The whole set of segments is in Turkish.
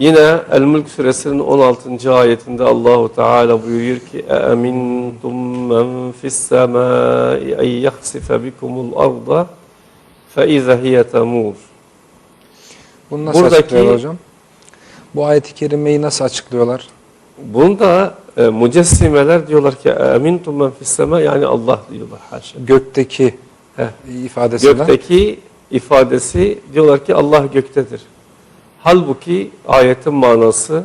Yine El-Mülk suresinin 16. ayetinde Allahu Teala buyuruyor ki اَاَمِنْتُمْ مَنْ فِي السَّمَاءِ اَنْ يَخْسِفَ بِكُمُ الْأَرْضَ فَاِذَا هِيَ تَمُورُ Bunu nasıl Buradaki- açıklıyorlar hocam? Bu ayet-i kerimeyi nasıl açıklıyorlar? Bunda e, mücessimeler diyorlar ki اَاَمِنْتُمْ مَنْ فِي السَّمَاءِ yani Allah diyorlar haşa. Gökteki Heh. ifadesinden. Gökteki ifadesi diyorlar ki Allah göktedir. Halbuki ayetin manası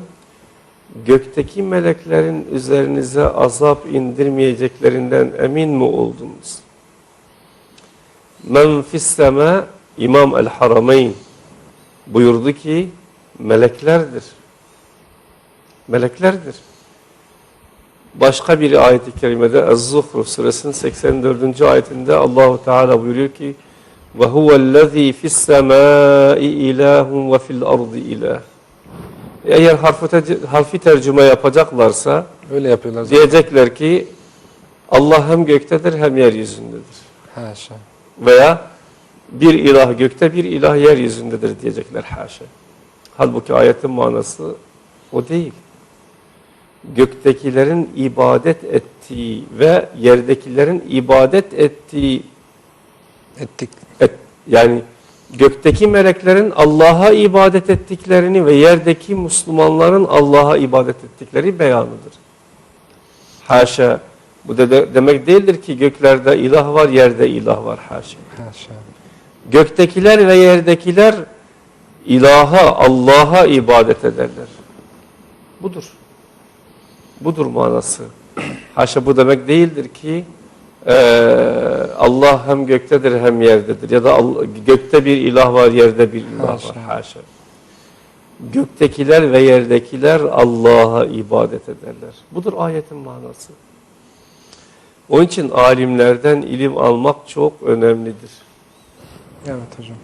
gökteki meleklerin üzerinize azap indirmeyeceklerinden emin mi oldunuz? Men fisseme İmam el-Harameyn buyurdu ki meleklerdir. Meleklerdir. Başka bir ayet-i kerimede Ez-Zuhruf suresinin 84. ayetinde Allahu Teala buyuruyor ki ve huvellezî fis-semâi ilâhun ve fil-ardı ilâh. Eğer harfi, te- harfi tercüme yapacaklarsa Öyle yapıyorlar zaten. diyecekler ki Allah hem göktedir hem yeryüzündedir. Haşa. Veya bir ilah gökte bir ilah yeryüzündedir diyecekler haşa. Halbuki ayetin manası o değil. Göktekilerin ibadet ettiği ve yerdekilerin ibadet ettiği Ettik. et, yani gökteki meleklerin Allah'a ibadet ettiklerini ve yerdeki Müslümanların Allah'a ibadet ettikleri beyanıdır. Haşa. Bu da de- demek değildir ki göklerde ilah var, yerde ilah var. Haşa. Haşa. Göktekiler ve yerdekiler ilaha, Allah'a ibadet ederler. Budur. Budur manası. Haşa bu demek değildir ki eee, Allah hem göktedir hem yerdedir. Ya da Allah- gökte bir ilah var, yerde bir ilah Haşa. var. Haşa. Göktekiler ve yerdekiler Allah'a ibadet ederler. Budur ayetin manası. Onun için alimlerden ilim almak çok önemlidir. Evet hocam.